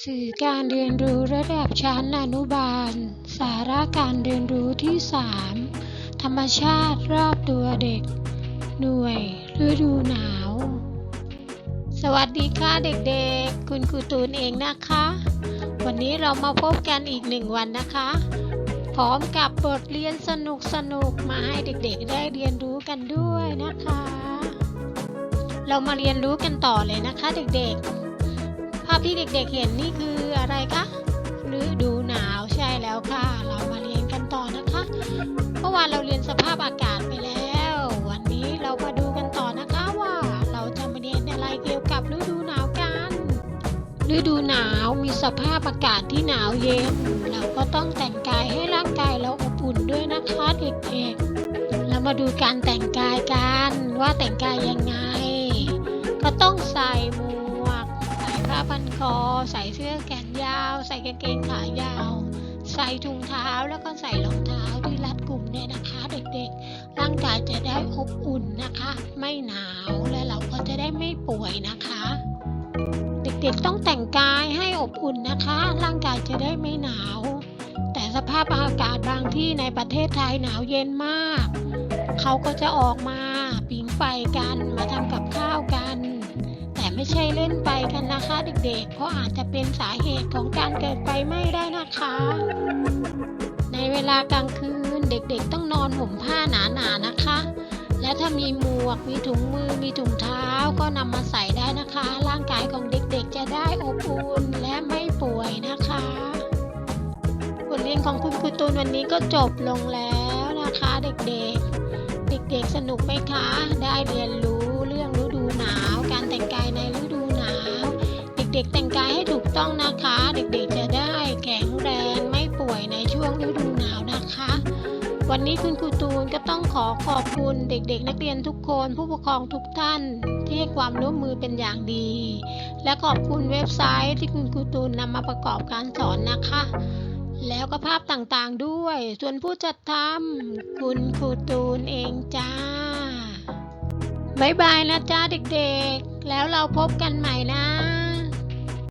สื่อการเรียนรู้ระดับชั้นอนุบาล สาระการเรียนรู้ที่ 3 ธรรมชาติรอบตัวเด็ก หน่วยฤดูหนาว สวัสดีค่ะเด็กๆ คุณครูตูนเองนะคะ วันนี้เรามาพบกันอีกหนึ่งวันนะคะ พร้อมกับบทเรียนสนุกๆมาให้เด็กๆ ได้เรียนรู้กันด้วยนะคะ เรามาเรียนรู้กันต่อเลยนะคะเด็กๆาพที่เด็กๆเห็นนี่คืออะไรคะฤดูหนาวใช่แล้วค่ะ เรามาเรียนกันต่อนะคะ เมื่อวานเราเรียนสภาพอากาศไปแล้ว วันนี้เรามาดูกันต่อนะคะว่าเราจะมาเรียนอะไรเกี่ยวกับฤดูหนาวกันฤดูหนาวมีสภาพอากาศที่หนาวเย็น เราก็ต้องแต่งกายให้ร่างกายเราอบอุ่นด้วยนะคะเด็กๆเรามาดูการแต่งกายกันว่าแต่งกายยังไง ก็ต้องใส่หมวก คอ ใส่เสื้อแขนยาว ใส่กางเกงขายาว ใส่ถุงเท้าแล้วก็ใส่รองเท้าที่รัดกลุ่มเนี่ยนะคะ เด็กๆ ร่างกายจะได้อบอุ่นนะคะ ไม่หนาวและเราก็จะได้ไม่ป่วยนะคะ เด็กๆต้องแต่งกายให้อบอุ่นนะคะ ร่างกายจะได้ไม่หนาว แต่สภาพอากาศบางที่ในประเทศไทยหนาวเย็นมาก เขาก็จะออกมา ปิงไฟกันมาทำกับข้าวกัน แต่ไม่ใช่เล่นไฟกันนะ เด็กๆเพราะอาจจะเป็นสาเหตุของการเกิดไฟไหม้ได้นะคะ ในเวลากลางคืนเด็กๆ ต้องนอนห่มผ้าหนาๆนะคะ และถ้ามีหมวก มีถุงมือ มีถุงเท้าก็นำมาใส่ได้นะคะ ร่างกายของเด็กๆ จะได้อบอุ่นและไม่ป่วยนะคะบทเรียนของคุณครูตูนวันนี้ก็จบลงแล้วนะคะ เด็กๆ เด็กๆ สนุกไหมคะ ได้เรียนรู้เรื่องฤดูหนาวการ ด็กๆแต่งกายให้ถูกต้องนะคะ เด็กๆจะได้แข็งแรงไม่ป่วยในช่วงฤดูหนาวนะคะ วันนี้คุณครูตูนก็ต้องขอขอบคุณเด็กๆ นักเรียนทุกคน ผู้ปกครองทุกท่านที่ให้ความร่วมมือเป็นอย่างดี และขอบคุณเว็บไซต์ที่คุณครูตูนนำมาประกอบการสอนนะคะแล้วก็ภาพต่างๆด้วย ส่วนผู้จัดทำคุณครูตูนเองจ้าบ๊ายบายนะจ้าเด็กๆ แล้วเราพบกันใหม่นะ